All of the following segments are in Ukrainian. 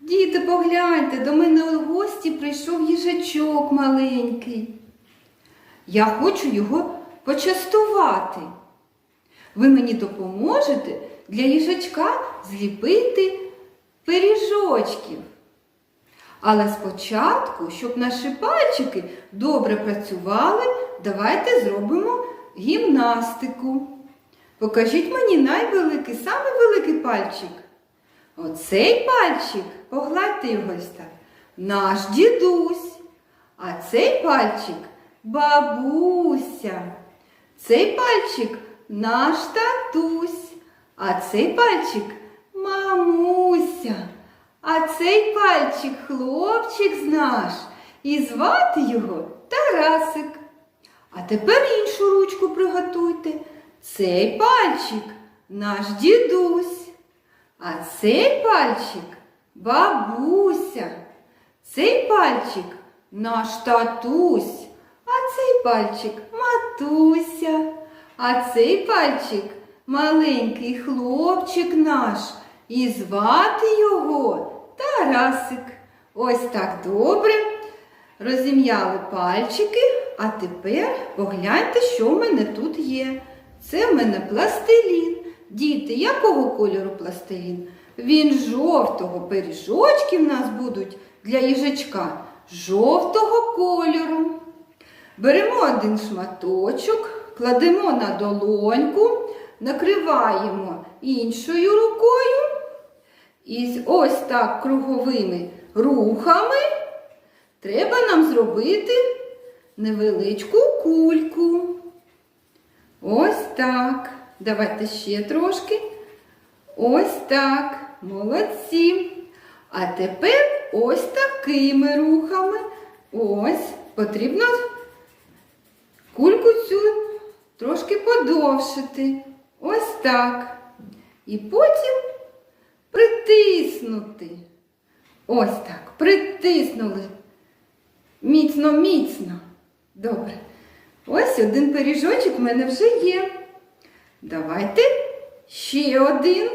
Діти, погляньте, до мене у гості прийшов їжачок маленький. Я хочу його почастувати. Ви мені допоможете для їжачка зліпити пиріжочків. Але спочатку, щоб наші пальчики добре працювали, давайте зробимо гімнастику. Покажіть мені найвеликий, самий великий пальчик. Оцей пальчик, погладьте його ось наш дідусь. А цей пальчик бабуся. Цей пальчик наш татусь. А цей пальчик мамуся. А цей пальчик хлопчик наш. І звати його Тарасик. А тепер іншу ручку приготуйте. Цей пальчик наш дідусь. А цей пальчик бабуся. Цей пальчик наш татусь. А цей пальчик матуся. А цей пальчик маленький хлопчик наш. І звати його Тарасик. Ось так добре. Розім'яли пальчики, а тепер погляньте, що в мене тут є. Це в мене пластилін. Діти, якого кольору пластилін? Він жовтого. Пиріжочки в нас будуть для їжачка жовтого кольору. Беремо один шматочок, кладемо на долоньку, накриваємо іншою рукою. І ось так круговими рухами треба нам зробити невеличку кульку. Ось так. Давайте ще трошки. Ось так. Молодці. А тепер ось такими рухами. Ось потрібно кульку цю трошки подовшити. Ось так. І потім притиснути. Ось так. Притиснули. Міцно, міцно. Добре. Ось один пиріжочок в мене вже є. Давайте ще один.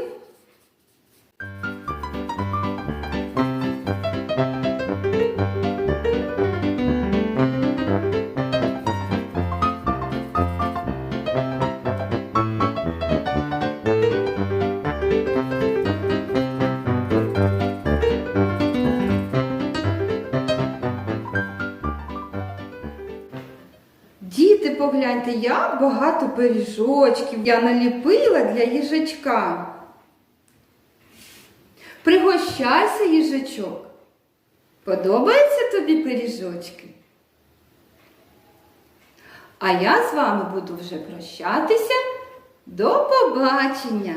Погляньте, як багато пиріжочків я наліпила для їжачка. Пригощайся, їжачок. Подобаються тобі пиріжочки? А я з вами буду вже прощатися. До побачення!